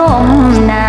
ก้มหน้า